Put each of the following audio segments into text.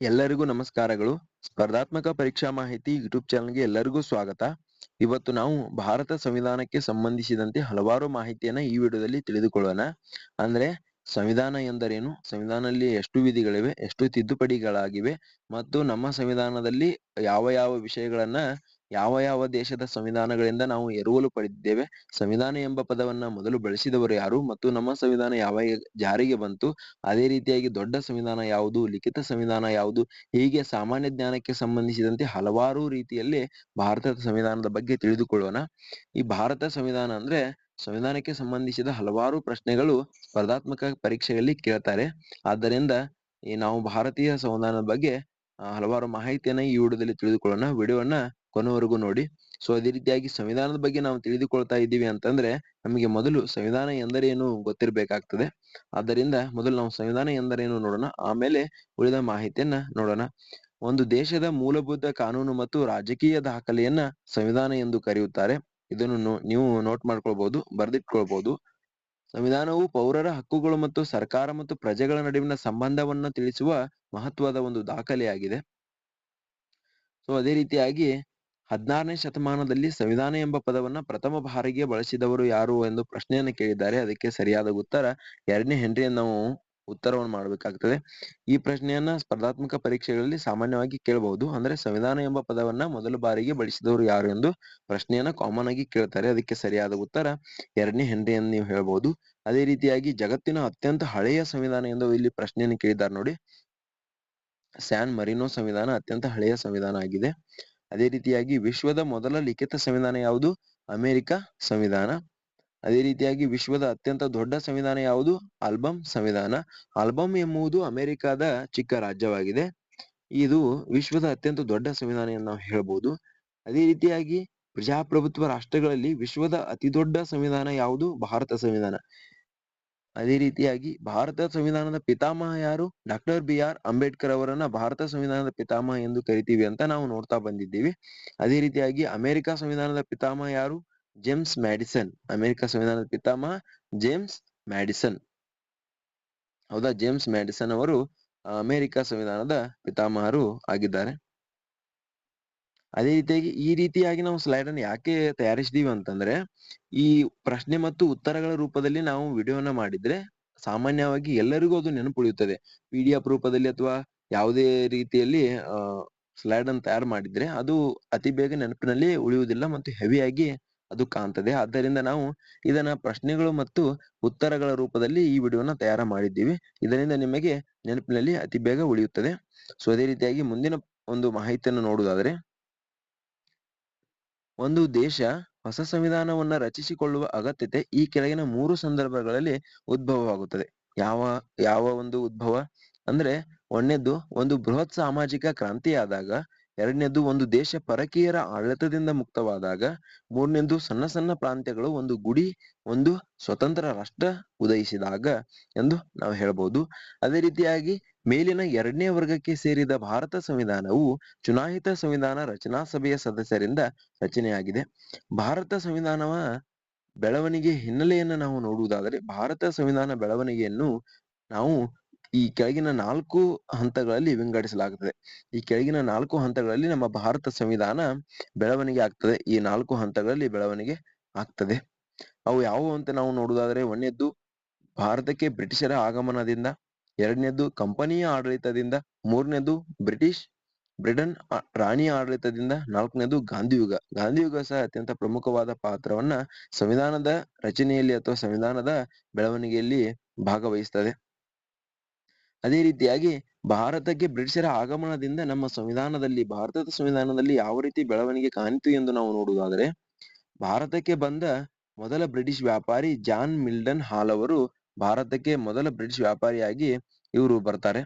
ಎಲ್ಲರಿಗೂ ನಮಸ್ಕಾರಗಳು. ಸ್ಪರ್ಧಾತ್ಮಕ ಪರೀಕ್ಷಾ ಮಾಹಿತಿ ಯೂಟ್ಯೂಬ್ ಚಾನಲ್ಗೆ ಎಲ್ಲರಿಗೂ ಸ್ವಾಗತ. ಇವತ್ತು ನಾವು ಭಾರತ ಸಂವಿಧಾನಕ್ಕೆ ಸಂಬಂಧಿಸಿದಂತೆ ಹಲವಾರು ಮಾಹಿತಿಯನ್ನ ಈ ವಿಡಿಯೋದಲ್ಲಿ ತಿಳಿದುಕೊಳ್ಳೋಣ. ಅಂದ್ರೆ ಸಂವಿಧಾನ ಎಂದರೇನು? ಸಂವಿಧಾನದಲ್ಲಿ ಎಷ್ಟು ವಿಧಿಗಳಿವೆ? ಎಷ್ಟು ತಿದ್ದುಪಡಿಗಳಾಗಿವೆ? ಮತ್ತು ನಮ್ಮ ಸಂವಿಧಾನದಲ್ಲಿ ಯಾವ ಯಾವ ವಿಷಯಗಳನ್ನ ಯಾವ ಯಾವ ದೇಶದ ಸಂವಿಧಾನಗಳಿಂದ ನಾವು ಎರವಲು ಪಡೆದಿದ್ದೇವೆ? ಸಂವಿಧಾನ ಎಂಬ ಪದವನ್ನ ಮೊದಲು ಬಳಸಿದವರು ಯಾರು? ಮತ್ತು ನಮ್ಮ ಸಂವಿಧಾನ ಯಾವ ಜಾರಿಗೆ ಬಂತು? ಅದೇ ರೀತಿಯಾಗಿ ದೊಡ್ಡ ಸಂವಿಧಾನ ಯಾವುದು? ಲಿಖಿತ ಸಂವಿಧಾನ ಯಾವುದು? ಹೀಗೆ ಸಾಮಾನ್ಯ ಜ್ಞಾನಕ್ಕೆ ಸಂಬಂಧಿಸಿದಂತೆ ಹಲವಾರು ರೀತಿಯಲ್ಲಿ ಭಾರತದ ಸಂವಿಧಾನದ ಬಗ್ಗೆ ತಿಳಿದುಕೊಳ್ಳೋಣ. ಈ ಭಾರತ ಸಂವಿಧಾನ ಅಂದ್ರೆ ಸಂವಿಧಾನಕ್ಕೆ ಸಂಬಂಧಿಸಿದ ಹಲವಾರು ಪ್ರಶ್ನೆಗಳು ಸ್ಪರ್ಧಾತ್ಮಕ ಪರೀಕ್ಷೆಯಲ್ಲಿ ಕೇಳ್ತಾರೆ. ಆದ್ದರಿಂದ ಈ ನಾವು ಭಾರತೀಯ ಸಂವಿಧಾನದ ಬಗ್ಗೆ ಹಲವಾರು ಮಾಹಿತಿಯನ್ನ ಈ ವಿಡಿಯೋದಲ್ಲಿ ತಿಳಿದುಕೊಳ್ಳೋಣ. ವಿಡಿಯೋವನ್ನ ಕೊನೆವರೆಗೂ ನೋಡಿ. ಸೊ ಅದೇ ರೀತಿಯಾಗಿ ಸಂವಿಧಾನದ ಬಗ್ಗೆ ನಾವು ತಿಳಿದುಕೊಳ್ತಾ ಇದ್ದೀವಿ ಅಂತಂದ್ರೆ, ನಮಗೆ ಮೊದಲು ಸಂವಿಧಾನ ಎಂದರೇನು ಗೊತ್ತಿರಬೇಕಾಗ್ತದೆ. ಆದ್ದರಿಂದ ಮೊದಲು ನಾವು ಸಂವಿಧಾನ ಎಂದರೇನು ನೋಡೋಣ. ಆಮೇಲೆ ಉಳಿದ ಮಾಹಿತಿಯನ್ನ ನೋಡೋಣ. ಒಂದು ದೇಶದ ಮೂಲಭೂತ ಕಾನೂನು ಮತ್ತು ರಾಜಕೀಯ ದಾಖಲೆಯನ್ನ ಸಂವಿಧಾನ ಎಂದು ಕರೆಯುತ್ತಾರೆ. ಇದನ್ನು ನೀವು ನೋಟ್ ಮಾಡ್ಕೊಳ್ಬಹುದು ಬರೆದಿಟ್ಕೊಳ್ಬಹುದು ಸಂವಿಧಾನವು ಪೌರರ ಹಕ್ಕುಗಳು ಮತ್ತು ಸರ್ಕಾರ ಮತ್ತು ಪ್ರಜೆಗಳ ನಡುವಿನ ಸಂಬಂಧವನ್ನ ತಿಳಿಸುವ ಮಹತ್ವದ ಒಂದು ದಾಖಲೆಯಾಗಿದೆ. ಸೊ ಅದೇ ರೀತಿಯಾಗಿ ಹದಿನಾರನೇ ಶತಮಾನದಲ್ಲಿ ಸಂವಿಧಾನ ಎಂಬ ಪದವನ್ನ ಪ್ರಥಮ ಬಾರಿಗೆ ಬಳಸಿದವರು ಯಾರು ಎಂದು ಪ್ರಶ್ನೆಯನ್ನು ಕೇಳಿದ್ದಾರೆ. ಅದಕ್ಕೆ ಸರಿಯಾದ ಉತ್ತರ ಎರಡನೇ ಹೆನ್ರಿಯನ್ನು ನಾವು ಉತ್ತರವನ್ನು ಮಾಡಬೇಕಾಗ್ತದೆ. ಈ ಪ್ರಶ್ನೆಯನ್ನ ಸ್ಪರ್ಧಾತ್ಮಕ ಪರೀಕ್ಷೆಗಳಲ್ಲಿ ಸಾಮಾನ್ಯವಾಗಿ ಕೇಳಬಹುದು. ಅಂದ್ರೆ ಸಂವಿಧಾನ ಎಂಬ ಪದವನ್ನ ಮೊದಲ ಬಾರಿಗೆ ಬಳಸಿದವರು ಯಾರು ಎಂದು ಪ್ರಶ್ನೆಯನ್ನ ಕಾಮನ್ ಆಗಿ ಕೇಳ್ತಾರೆ. ಅದಕ್ಕೆ ಸರಿಯಾದ ಉತ್ತರ ಎರಡನೇ ಹೆನ್ರಿ ಎಂದು ನೀವು ಹೇಳಬಹುದು ಅದೇ ರೀತಿಯಾಗಿ ಜಗತ್ತಿನ ಅತ್ಯಂತ ಹಳೆಯ ಸಂವಿಧಾನ ಎಂದು ಇಲ್ಲಿ ಪ್ರಶ್ನೆಯನ್ನು ಕೇಳಿದ್ದಾರೆ ನೋಡಿ. ಸ್ಯಾನ್ ಮರಿನೋ ಸಂವಿಧಾನ ಅತ್ಯಂತ ಹಳೆಯ ಸಂವಿಧಾನ ಆಗಿದೆ. ಅದೇ ರೀತಿಯಾಗಿ ವಿಶ್ವದ ಮೊದಲ ಲಿಖಿತ ಸಂವಿಧಾನ ಯಾವುದು? ಅಮೆರಿಕ ಸಂವಿಧಾನ. ಅದೇ ರೀತಿಯಾಗಿ ವಿಶ್ವದ ಅತ್ಯಂತ ದೊಡ್ಡ ಸಂವಿಧಾನ ಯಾವುದು? ಆಲ್ಬಮ್ ಸಂವಿಧಾನ. ಆಲ್ಬಮ್ ಎಂಬುದು ಅಮೆರಿಕದ ಚಿಕ್ಕ ರಾಜ್ಯವಾಗಿದೆ. ಇದು ವಿಶ್ವದ ಅತ್ಯಂತ ದೊಡ್ಡ ಸಂವಿಧಾನ ಎಂದು ನಾವು ಹೇಳ್ಬೋದು. ಅದೇ ರೀತಿಯಾಗಿ ಪ್ರಜಾಪ್ರಭುತ್ವ ರಾಷ್ಟ್ರಗಳಲ್ಲಿ ವಿಶ್ವದ ಅತಿ ದೊಡ್ಡ ಸಂವಿಧಾನ ಯಾವುದು? ಭಾರತ ಸಂವಿಧಾನ. ಅದೇ ರೀತಿಯಾಗಿ ಭಾರತ ಸಂವಿಧಾನದ ಪಿತಾಮಹ ಯಾರು? ಡಾಕ್ಟರ್ ಬಿ ಆರ್ ಅಂಬೇಡ್ಕರ್ ಅವರನ್ನ ಭಾರತ ಸಂವಿಧಾನದ ಪಿತಾಮಹ ಎಂದು ಕರಿತೀವಿ ಅಂತ ನಾವು ನೋಡ್ತಾ ಬಂದಿದ್ದೀವಿ. ಅದೇ ರೀತಿಯಾಗಿ ಅಮೆರಿಕ ಸಂವಿಧಾನದ ಪಿತಾಮಹ ಯಾರು? James Madison. ಅಮೆರಿಕ ಸಂವಿಧಾನದ ಪಿತಾಮಹ ಜೇಮ್ಸ್ ಮ್ಯಾಡಿಸನ್. ಹೌದಾ? ಜೇಮ್ಸ್ ಮ್ಯಾಡಿಸನ್ ಅವರು ಅಮೆರಿಕ ಸಂವಿಧಾನದ ಪಿತಾಮಹರು ಆಗಿದ್ದಾರೆ. ಅದೇ ರೀತಿಯಾಗಿ ಈ ರೀತಿಯಾಗಿ ನಾವು ಸ್ಲೈಡ್ ಅನ್ನು ಯಾಕೆ ತಯಾರಿಸಿದೀವಿ ಅಂತಂದ್ರೆ, ಈ ಪ್ರಶ್ನೆ ಮತ್ತು ಉತ್ತರಗಳ ರೂಪದಲ್ಲಿ ನಾವು ವಿಡಿಯೋನ ಮಾಡಿದ್ರೆ ಸಾಮಾನ್ಯವಾಗಿ ಎಲ್ಲರಿಗೂ ಅದು ನೆನಪುಳಿಯುತ್ತದೆ. ಪಿ ಡಿ ಎಫ್ ರೂಪದಲ್ಲಿ ಅಥವಾ ಯಾವುದೇ ರೀತಿಯಲ್ಲಿ ಸ್ಲೈಡ್ ಅನ್ನು ತಯಾರು ಮಾಡಿದ್ರೆ ಅದು ಅತಿ ಬೇಗ ನೆನಪಿನಲ್ಲಿ ಉಳಿಯುವುದಿಲ್ಲ ಮತ್ತು ಹೆವಿಯಾಗಿ ಅದು ಕಾಣ್ತದೆ. ಆದ್ದರಿಂದ ನಾವು ಇದನ್ನ ಪ್ರಶ್ನೆಗಳು ಮತ್ತು ಉತ್ತರಗಳ ರೂಪದಲ್ಲಿ ಈ ವಿಡಿಯೋನ ತಯಾರು ಮಾಡಿದ್ದೀವಿ. ಇದರಿಂದ ನಿಮಗೆ ನೆನಪಿನಲ್ಲಿ ಅತಿ ಬೇಗ ಉಳಿಯುತ್ತದೆ. ಸೊ ಅದೇ ರೀತಿಯಾಗಿ ಮುಂದಿನ ಒಂದು ಮಾಹಿತಿಯನ್ನು ನೋಡುವುದಾದ್ರೆ ಒಂದು ದೇಶ ಹೊಸ ಸಂವಿಧಾನವನ್ನ ರಚಿಸಿಕೊಳ್ಳುವ ಅಗತ್ಯತೆ ಈ ಕೆಳಗಿನ ಮೂರು ಸಂದರ್ಭಗಳಲ್ಲಿ ಉದ್ಭವವಾಗುತ್ತದೆ. ಯಾವ ಯಾವ ಒಂದು ಉದ್ಭವ? ಅಂದ್ರೆ ಒಂದನೇದ್ದು ಒಂದು ಬೃಹತ್ ಸಾಮಾಜಿಕ ಕ್ರಾಂತಿಯಾದಾಗ ಎರಡನೇದು ಒಂದು ದೇಶ ಪರಕೀಯರ ಆಡಳಿತದಿಂದ ಮುಕ್ತವಾದಾಗ ಮೂರನೇದು ಸಣ್ಣ ಸಣ್ಣ ಪ್ರಾಂತ್ಯಗಳು ಒಂದು ಗುಡಿ, ಒಂದು ಸ್ವತಂತ್ರ ರಾಷ್ಟ್ರ ಉದಯಿಸಿದಾಗ ಎಂದು ನಾವು ಹೇಳಬಹುದು ಅದೇ ರೀತಿಯಾಗಿ ಮೇಲಿನ ಎರಡನೇ ವರ್ಗಕ್ಕೆ ಸೇರಿದ ಭಾರತ ಸಂವಿಧಾನವು ಚುನಾಯಿತ ಸಂವಿಧಾನ ರಚನಾ ಸಭೆಯ ಸದಸ್ಯರಿಂದ ರಚನೆಯಾಗಿದೆ. ಭಾರತ ಸಂವಿಧಾನವ ಬೆಳವಣಿಗೆ ಹಿನ್ನೆಲೆಯನ್ನು ನಾವು ನೋಡುವುದಾದರೆ ಭಾರತ ಸಂವಿಧಾನ ಬೆಳವಣಿಗೆಯನ್ನು ನಾವು ಈ ಕೆಳಗಿನ ನಾಲ್ಕು ಹಂತಗಳಲ್ಲಿ ವಿಂಗಡಿಸಲಾಗುತ್ತದೆ. ಈ ಕೆಳಗಿನ ನಾಲ್ಕು ಹಂತಗಳಲ್ಲಿ ನಮ್ಮ ಭಾರತ ಸಂವಿಧಾನ ಬೆಳವಣಿಗೆ ಆಗ್ತದೆ. ಈ ನಾಲ್ಕು ಹಂತಗಳಲ್ಲಿ ಬೆಳವಣಿಗೆ ಆಗ್ತದೆ. ಅವು ಯಾವುವು ಅಂತ ನಾವು ನೋಡುವುದಾದರೆ, ಒಂದನೇದ್ದು ಭಾರತಕ್ಕೆ ಬ್ರಿಟಿಷರ ಆಗಮನದಿಂದ ಎರಡನೇದ್ದು ಕಂಪನಿಯ ಆಡಳಿತದಿಂದ, ಮೂರನೇದು ಬ್ರಿಟಿಷ್ ಬ್ರಿಟನ್ ರಾಣಿ ಆಡಳಿತದಿಂದ, ನಾಲ್ಕನೇದು ಗಾಂಧಿಯುಗ. ಗಾಂಧಿಯುಗ ಸಹ ಅತ್ಯಂತ ಪ್ರಮುಖವಾದ ಪಾತ್ರವನ್ನ ಸಂವಿಧಾನದ ರಚನೆಯಲ್ಲಿ ಅಥವಾ ಸಂವಿಧಾನದ ಬೆಳವಣಿಗೆಯಲ್ಲಿ ಭಾಗವಹಿಸ್ತದೆ. ಅದೇ ರೀತಿಯಾಗಿ ಭಾರತಕ್ಕೆ ಬ್ರಿಟಿಷರ ಆಗಮನದಿಂದ ನಮ್ಮ ಸಂವಿಧಾನದಲ್ಲಿ, ಭಾರತದ ಸಂವಿಧಾನದಲ್ಲಿ ಯಾವ ರೀತಿ ಬೆಳವಣಿಗೆ ಕಾಣಿತು ಎಂದು ನಾವು ನೋಡುವುದಾದರೆ, ಭಾರತಕ್ಕೆ ಬಂದ ಮೊದಲ ಬ್ರಿಟಿಷ್ ವ್ಯಾಪಾರಿ ಜಾನ್ ಮಿಲ್ಡನ್ ಹಾಲ್ ಅವರು ಭಾರತಕ್ಕೆ ಮೊದಲ ಬ್ರಿಟಿಷ್ ವ್ಯಾಪಾರಿಯಾಗಿ ಇವರು ಬರ್ತಾರೆ.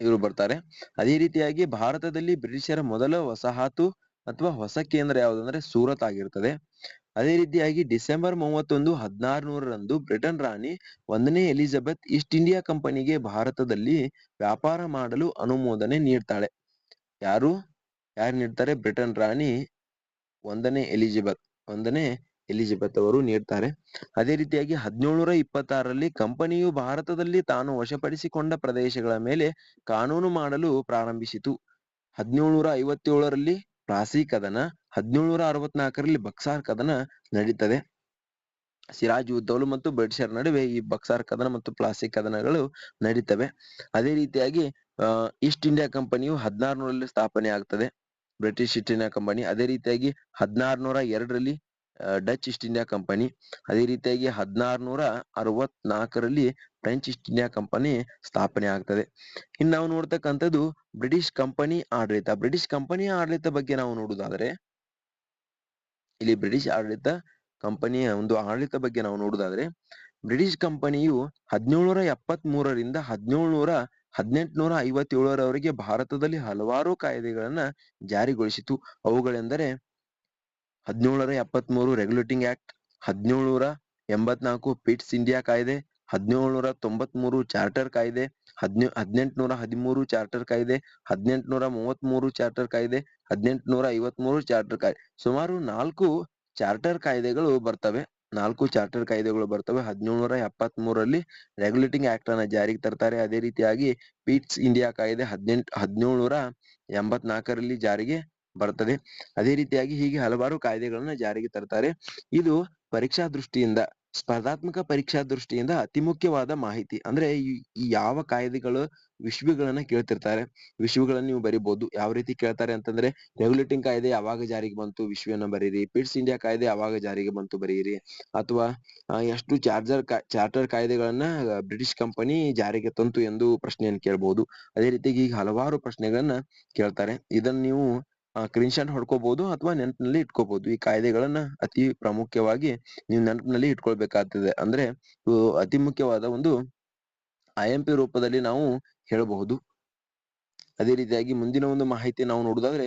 ಇವರು ಬರ್ತಾರೆ. ಅದೇ ರೀತಿಯಾಗಿ ಭಾರತದಲ್ಲಿ ಬ್ರಿಟಿಷರ ಮೊದಲ ವಸಾಹತು ಅಥವಾ ಹೊಸ ಕೇಂದ್ರ ಯಾವುದಂದ್ರೆ ಸೂರತ್ ಆಗಿರ್ತದೆ. ಅದೇ ರೀತಿಯಾಗಿ ಡಿಸೆಂಬರ್ ಮೂವತ್ತೊಂದು ಹದಿನಾರು ನೂರರಂದು ಬ್ರಿಟನ್ ರಾಣಿ ಒಂದನೇ ಎಲಿಜಬೆತ್ ಈಸ್ಟ್ ಇಂಡಿಯಾ ಕಂಪನಿಗೆ ಭಾರತದಲ್ಲಿ ವ್ಯಾಪಾರ ಮಾಡಲು ಅನುಮೋದನೆ ನೀಡ್ತಾಳೆ. ಯಾರು? ಯಾರು ನೀಡ್ತಾರೆ? ಬ್ರಿಟನ್ ರಾಣಿ ಒಂದನೇ ಎಲಿಜಬೆತ್, ಒಂದನೇ ಎಲಿಜಬೆತ್ ಅವರು ನೀಡ್ತಾರೆ. ಅದೇ ರೀತಿಯಾಗಿ ಹದಿನೇಳುನೂರ ಇಪ್ಪತ್ತಾರರಲ್ಲಿ ಕಂಪನಿಯು ಭಾರತದಲ್ಲಿ ತಾನು ವಶಪಡಿಸಿಕೊಂಡ ಪ್ರದೇಶಗಳ ಮೇಲೆ ಕಾನೂನು ಮಾಡಲು ಪ್ರಾರಂಭಿಸಿತು. ಹದಿನೇಳುನೂರ ಐವತ್ತೇಳರಲ್ಲಿ ಪ್ರಾಸಿ ಕದನ ಹದಿನೇಳುನೂರ ಅರವತ್ನಾಲ್ಕರಲ್ಲಿ ಬಕ್ಸಾರ್ ಕದನ ನಡೀತದೆ. ಸಿರಾಜ್ ಉದ್ದೌಲು ಮತ್ತು ಬ್ರಿಟಿಷರ ನಡುವೆ ಈ ಬಕ್ಸಾರ್ ಕದನ ಮತ್ತು ಪ್ಲಾಸ್ಟಿಕ್ ಕದನಗಳು ನಡೀತವೆ. ಅದೇ ರೀತಿಯಾಗಿ ಈಸ್ಟ್ ಇಂಡಿಯಾ ಕಂಪನಿಯು ಹದಿನಾರುನೂರಲ್ಲಿ ಸ್ಥಾಪನೆ ಆಗ್ತದೆ ಬ್ರಿಟಿಷ್ ಈಸ್ಟ್ ಇಂಡಿಯಾ ಕಂಪನಿ, ಅದೇ ರೀತಿಯಾಗಿ ಹದಿನಾರುನೂರ ಎರಡರಲ್ಲಿ ಡಚ್ ಈಸ್ಟ್ ಇಂಡಿಯಾ ಕಂಪನಿ ಅದೇ ರೀತಿಯಾಗಿ ಹದಿನಾರುನೂರ ಅರವತ್ನಾಲ್ಕರಲ್ಲಿ ಫ್ರೆಂಚ್ ಈಸ್ಟ್ ಇಂಡಿಯಾ ಕಂಪನಿ ಸ್ಥಾಪನೆ ಆಗ್ತದೆ. ಇನ್ನು ನಾವು ನೋಡ್ತಕ್ಕಂಥದ್ದು ಬ್ರಿಟಿಷ್ ಕಂಪನಿ ಆಡಳಿತ. ಬ್ರಿಟಿಷ್ ಕಂಪನಿಯ ಆಡಳಿತ ಬಗ್ಗೆ ನಾವು ನೋಡುವುದಾದ್ರೆ, ಇಲ್ಲಿ ಬ್ರಿಟಿಷ್ ಆಡಳಿತ ಕಂಪನಿಯ ಒಂದು ಆಡಳಿತ ಬಗ್ಗೆ ನಾವು ನೋಡುವುದಾದ್ರೆ ಬ್ರಿಟಿಷ್ ಕಂಪನಿಯು ಹದಿನೇಳುನೂರ ಎಪ್ಪತ್ತ್ ಮೂರರಿಂದ ಹದಿನೇಳುನೂರ ಹದಿನೆಂಟುನೂರ ಐವತ್ತೇಳರವರೆಗೆ ಭಾರತದಲ್ಲಿ ಹಲವಾರು ಕಾಯ್ದೆಗಳನ್ನ ಜಾರಿಗೊಳಿಸಿತು. ಅವುಗಳೆಂದರೆ ಹದಿನೇಳರ ಎಪ್ಪತ್ತ್ ಮೂರು ರೆಗ್ಯುಲೇಟಿಂಗ್ ಆಕ್ಟ್ ಹದಿನೇಳುನೂರ ಎಂಬತ್ನಾಲ್ಕು ಪಿಟ್ಸ್ ಇಂಡಿಯಾ ಕಾಯ್ದೆ ಹದಿನೇಳುನೂರ ತೊಂಬತ್ಮೂರು ಚಾರ್ಟರ್ ಕಾಯ್ದೆ, ಹದಿನೇ, ಹದಿನೆಂಟುನೂರ ಹದಿಮೂರು ಚಾರ್ಟರ್ ಕಾಯ್ದೆ, ಹದಿನೆಂಟುನೂರ ಮೂವತ್ಮೂರು ಚಾರ್ಟರ್ ಕಾಯ್ದೆ, ಹದಿನೆಂಟುನೂರ ಐವತ್ಮೂರು ಚಾರ್ಟರ್ ಕಾಯ್ದೆ. ಸುಮಾರು ನಾಲ್ಕು ಚಾರ್ಟರ್ ಕಾಯ್ದೆಗಳು ಬರ್ತವೆ. ನಾಲ್ಕು ಚಾರ್ಟರ್ ಕಾಯ್ದೆಗಳು ಬರ್ತವೆ. ಹದಿನೇಳುನೂರ ಎಪ್ಪತ್ತ್ ಮೂರಲ್ಲಿ ರೆಗ್ಯುಲೇಟಿಂಗ್ ಆಕ್ಟ್ ಅನ್ನ ಜಾರಿಗೆ ತರ್ತಾರೆ. ಅದೇ ರೀತಿಯಾಗಿ ಪೀಟ್ಸ್ ಇಂಡಿಯಾ ಕಾಯ್ದೆ ಹದಿನೆಂಟು ಹದಿನೇಳುನೂರ ಎಂಬತ್ನಾಲ್ಕರಲ್ಲಿ ಜಾರಿಗೆ ಬರ್ತದೆ ಅದೇ ರೀತಿಯಾಗಿ ಹೀಗೆ ಹಲವಾರು ಕಾಯ್ದೆಗಳನ್ನ ಜಾರಿಗೆ ತರ್ತಾರೆ ಇದು ಪರೀಕ್ಷಾ ದೃಷ್ಟಿಯಿಂದ, ಸ್ಪರ್ಧಾತ್ಮಕ ಪರೀಕ್ಷಾ ದೃಷ್ಟಿಯಿಂದ ಅತಿ ಮುಖ್ಯವಾದ ಮಾಹಿತಿ. ಅಂದ್ರೆ ಯಾವ ಕಾಯ್ದೆಗಳು ವಿಶ್ವಗಳನ್ನ ಕೇಳ್ತಿರ್ತಾರೆ. ವಿಶ್ವಗಳನ್ನ ನೀವು ಬರಿಬಹುದು ಯಾವ ರೀತಿ ಕೇಳ್ತಾರೆ ಅಂತಂದ್ರೆ ರೆಗ್ಯುಲೇಟಿಂಗ್ ಕಾಯ್ದೆ ಯಾವಾಗ ಜಾರಿಗೆ ಬಂತು ವಿಶ್ವನ ಬರೀರಿ. ಪಿಟ್ಸ್ ಇಂಡಿಯಾ ಕಾಯ್ದೆ ಯಾವಾಗ ಜಾರಿಗೆ ಬಂತು ಬರೀರಿ. ಅಥವಾ ಎಷ್ಟು ಚಾರ್ಜರ್ ಚಾರ್ಟರ್ ಕಾಯ್ದೆಗಳನ್ನ ಬ್ರಿಟಿಷ್ ಕಂಪನಿ ಜಾರಿಗೆ ತಂತು ಎಂದು ಪ್ರಶ್ನೆಯನ್ನು ಕೇಳಬಹುದು ಅದೇ ರೀತಿಯಾಗಿ ಈಗ ಹಲವಾರು ಪ್ರಶ್ನೆಗಳನ್ನ ಕೇಳ್ತಾರೆ. ಇದನ್ನ ನೀವು ಸ್ಕ್ರೀನ್ಶಾಟ್ ಹೊಡ್ಕೋಬಹುದು ಅಥವಾ ನೆನಪಿನಲ್ಲಿ ಇಟ್ಕೋಬಹುದು ಈ ಕಾಯ್ದೆಗಳನ್ನ ಅತಿ ಪ್ರಾಮುಖ್ಯವಾಗಿ ನೀವು ನೆನಪಿನಲ್ಲಿ ಇಟ್ಕೊಳ್ಬೇಕಾಗ್ತದೆ. ಅಂದ್ರೆ ಅತಿ ಮುಖ್ಯವಾದ ಒಂದು ಐ ಎಂ ಪಿ ರೂಪದಲ್ಲಿ ನಾವು ಹೇಳಬಹುದು. ಅದೇ ರೀತಿಯಾಗಿ ಮುಂದಿನ ಒಂದು ಮಾಹಿತಿ ನಾವು ನೋಡುದಾದ್ರೆ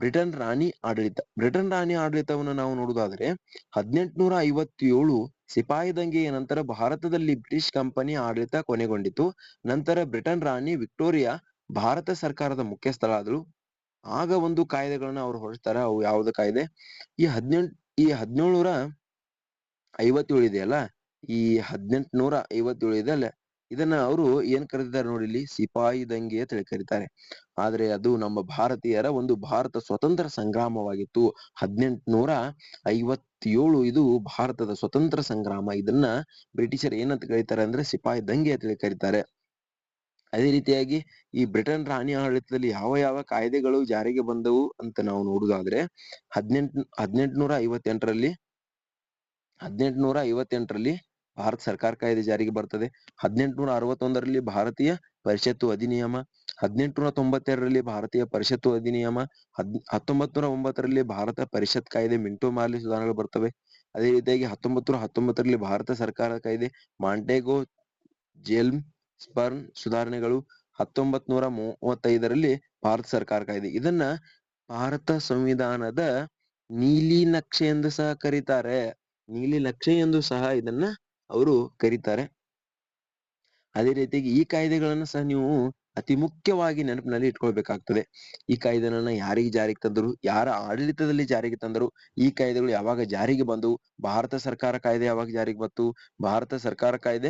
ಬ್ರಿಟನ್ ರಾಣಿ ಆಡಳಿತ. ಬ್ರಿಟನ್ ರಾಣಿ ಆಡಳಿತವನ್ನು ನಾವು ನೋಡುದಾದ್ರೆ ಹದಿನೆಂಟುನೂರ ಐವತ್ತೇಳು ಸಿಪಾಯಿ ದಂಗೆಯ ನಂತರ ಭಾರತದಲ್ಲಿ ಬ್ರಿಟಿಷ್ ಕಂಪನಿ ಆಡಳಿತ ಕೊನೆಗೊಂಡಿತು. ನಂತರ ಬ್ರಿಟನ್ ರಾಣಿ ವಿಕ್ಟೋರಿಯಾ ಭಾರತ ಸರ್ಕಾರದ ಮುಖ್ಯಸ್ಥರಾದರು ಆಗ ಒಂದು ಕಾಯ್ದೆಗಳನ್ನ ಅವ್ರು ಹೊರಡ್ತಾರೆ. ಅವು ಯಾವ್ದು ಕಾಯ್ದೆ? ಈ ಹದಿನೆಂಟ್, ಈ ಹದಿನೇಳುನೂರ ಐವತ್ತೇಳು ಇದೆಯಲ್ಲ ಈ ಹದಿನೆಂಟುನೂರ ಐವತ್ತೇಳು ಇದೆ ಅಲ್ಲ? ಇದನ್ನ ಅವರು ಏನ್ ಕರೀತಾರೆ ನೋಡಿ ಇಲ್ಲಿ? ಸಿಪಾಯಿ ದಂಗೆ ಅಂತ ಹೇಳಿ ಕರೀತಾರೆ. ಆದ್ರೆ ಅದು ನಮ್ಮ ಭಾರತೀಯರ ಒಂದು ಭಾರತ ಸ್ವತಂತ್ರ ಸಂಗ್ರಾಮವಾಗಿತ್ತು. ಹದಿನೆಂಟುನೂರ ಐವತ್ತೇಳು ಇದು ಭಾರತದ ಸ್ವತಂತ್ರ ಸಂಗ್ರಾಮ. ಇದನ್ನ ಬ್ರಿಟಿಷರು ಏನಂತ ಕರೀತಾರೆ ಅಂದ್ರೆ ಸಿಪಾಯಿ ದಂಗೆ ಅಂತ ಹೇಳಿ ಕರೀತಾರೆ. ಅದೇ ರೀತಿಯಾಗಿ ಈ ಬ್ರಿಟನ್ ರಾಣಿ ಆಡಳಿತದಲ್ಲಿ ಯಾವ ಯಾವ ಕಾಯ್ದೆಗಳು ಜಾರಿಗೆ ಬಂದವು ಅಂತ ನಾವು ನೋಡುವುದಾದ್ರೆ, ಹದಿನೆಂಟ್, ಹದಿನೆಂಟುನೂರ ಐವತ್ತೆಂಟರಲ್ಲಿ ಹದಿನೆಂಟುನೂರ ಐವತ್ತೆಂಟರಲ್ಲಿ ಭಾರತ ಸರ್ಕಾರ ಕಾಯ್ದೆ ಜಾರಿಗೆ ಬರ್ತದೆ. ಹದಿನೆಂಟುನೂರ ಅರವತ್ತೊಂದರಲ್ಲಿ ಭಾರತೀಯ ಪರಿಷತ್ತು ಅಧಿನಿಯಮ, ಹದಿನೆಂಟುನೂರ ತೊಂಬತ್ತೆರಡರಲ್ಲಿ ಭಾರತೀಯ ಪರಿಷತ್ತು ಅಧಿನಿಯಮ, ಹದ್ ಹತ್ತೊಂಬತ್ ನೂರ ಒಂಬತ್ತರಲ್ಲಿ ಭಾರತ ಪರಿಷತ್ ಕಾಯ್ದೆ ಮಿಂಟೋ ಮಾರ್ಲಿ ಸುಧಾರಣೆಗಳು ಬರ್ತವೆ. ಅದೇ ರೀತಿಯಾಗಿ ಹತ್ತೊಂಬತ್ತು ನೂರ ಹತ್ತೊಂಬತ್ತರಲ್ಲಿ ಭಾರತ ಸರ್ಕಾರ ಕಾಯ್ದೆ, ಮಾಂಟೆಗೋ ಜೇಲ್ಮ್ ಸ್ಪರ್ನ್ ಸುಧಾರಣೆಗಳು ಹತ್ತೊಂಬತ್ ನೂರ ಮೂವತ್ತೈದರಲ್ಲಿ ಭಾರತ ಸರ್ಕಾರ ಕಾಯ್ದೆ ಇದನ್ನ ಭಾರತ ಸಂವಿಧಾನದ ನೀಲಿ ನಕ್ಷೆ ಎಂದು ಸಹ ಕರೀತಾರೆ. ನೀಲಿ ನಕ್ಷೆ ಎಂದು ಸಹ ಇದನ್ನ ಅವರು ಕರೀತಾರೆ. ಅದೇ ರೀತಿಯಾಗಿ ಈ ಕಾಯ್ದೆಗಳನ್ನ ಸಹ ನೀವು ಅತಿ ಮುಖ್ಯವಾಗಿ ನೆನಪಿನಲ್ಲಿ ಇಟ್ಕೊಳ್ಬೇಕಾಗ್ತದೆ. ಈ ಕಾಯ್ದೆಗಳನ್ನ ಯಾರಿಗೆ ಜಾರಿಗೆ ತಂದರು, ಯಾರ ಆಡಳಿತದಲ್ಲಿ ಜಾರಿಗೆ ತಂದರು, ಈ ಕಾಯ್ದೆಗಳು ಯಾವಾಗ ಜಾರಿಗೆ ಬಂದವು? ಭಾರತ ಸರ್ಕಾರ ಕಾಯ್ದೆ ಯಾವಾಗ ಜಾರಿಗೆ ಬಂತು? ಭಾರತ ಸರ್ಕಾರ ಕಾಯ್ದೆ